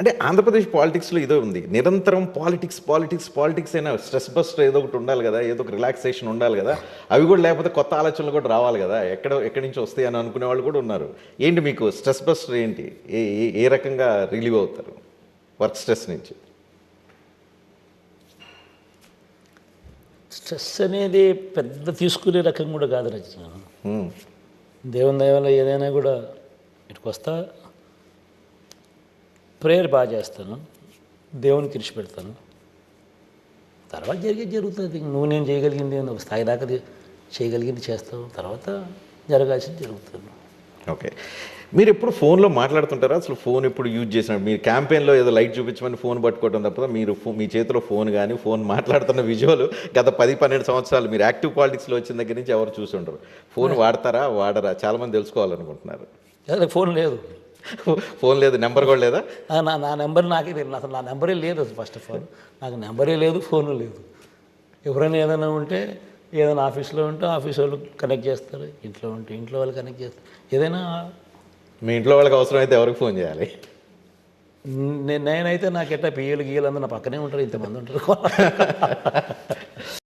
అంటే ఆంధ్రప్రదేశ్ పాలిటిక్స్లో ఇదో ఉంది. నిరంతరం పాలిటిక్స్ పాలిటిక్స్ పాలిటిక్స్ అయినా స్ట్రెస్ బస్టర్ ఏదో ఒకటి ఉండాలి కదా ఏదో ఒక రిలాక్సేషన్ ఉండాలి కదా అవి కూడా లేకపోతే కొత్త ఆలోచనలు కూడా రావాలి కదా ఎక్కడ ఎక్కడి నుంచి వస్తాయి అని అనుకునే వాళ్ళు కూడా ఉన్నారు. ఏంటి మీకు స్ట్రెస్ బస్టర్ ఏంటి? ఏ ఏ- రకంగా రిలీవ్ అవుతారు? వర్క్ స్ట్రెస్ నుంచి. స్ట్రెస్ అనేది పెద్ద తీసుకునే రకం కూడా కాదు రచన. దేవుని దయ వల్ల ఏదైనా కూడా ఇటుకు వస్తా ప్రేయర్ బాగా చేస్తాను. దేవునికి కృషి పెడతాను. తర్వాత జరిగేది జరుగుతుంది. నువ్వు నేను చేయగలిగింది? ఒక స్థాయి దాకా చేయగలిగింది చేస్తావు. తర్వాత జరగాల్సింది జరుగుతుంది. ఓకే. మీరు ఎప్పుడు ఫోన్లో మాట్లాడుతుంటారా? అసలు ఫోన్ ఎప్పుడు యూజ్ చేసినారు మీరు క్యాంపెయిన్లో ఏదో లైట్ చూపించమని ఫోన్ పట్టుకోవడం తప్ప మీరు మీ చేతిలో ఫోన్ కానీ ఫోన్ మాట్లాడుతున్న విజువల్ గత పది పన్నెండు సంవత్సరాలు మీరు యాక్టివ్ పాలిటిక్స్లో వచ్చిన దగ్గర నుంచి ఎవరు చూసి ఉండరు. ఫోన్ వాడతారా? వాడరా? చాలామంది తెలుసుకోవాలనుకుంటున్నారు. ఫోన్ లేదు. ఫోన్ లేదు నెంబర్ కూడా లేదా? నా నా నెంబర్ నాకే తెలియదు అసలు నా నెంబరే లేదు అసలు ఫస్ట్ ఆఫ్ ఆల్ నాకు నెంబరే లేదు ఫోను లేదు. ఎవరైనా ఏదైనా ఉంటే ఏదైనా ఆఫీస్లో ఉంటే ఆఫీస్ వాళ్ళు కనెక్ట్ చేస్తారు ఇంట్లో ఉంటే ఇంట్లో వాళ్ళు కనెక్ట్ చేస్తారు. ఏదైనా మీ ఇంట్లో వాళ్ళకి అవసరం అయితే ఎవరికి ఫోన్ చేయాలి? నేనైతే నాకు పియ్యలు గీయలు అందరూ నా పక్కనే ఉంటారు ఇంతమంది ఉంటారు.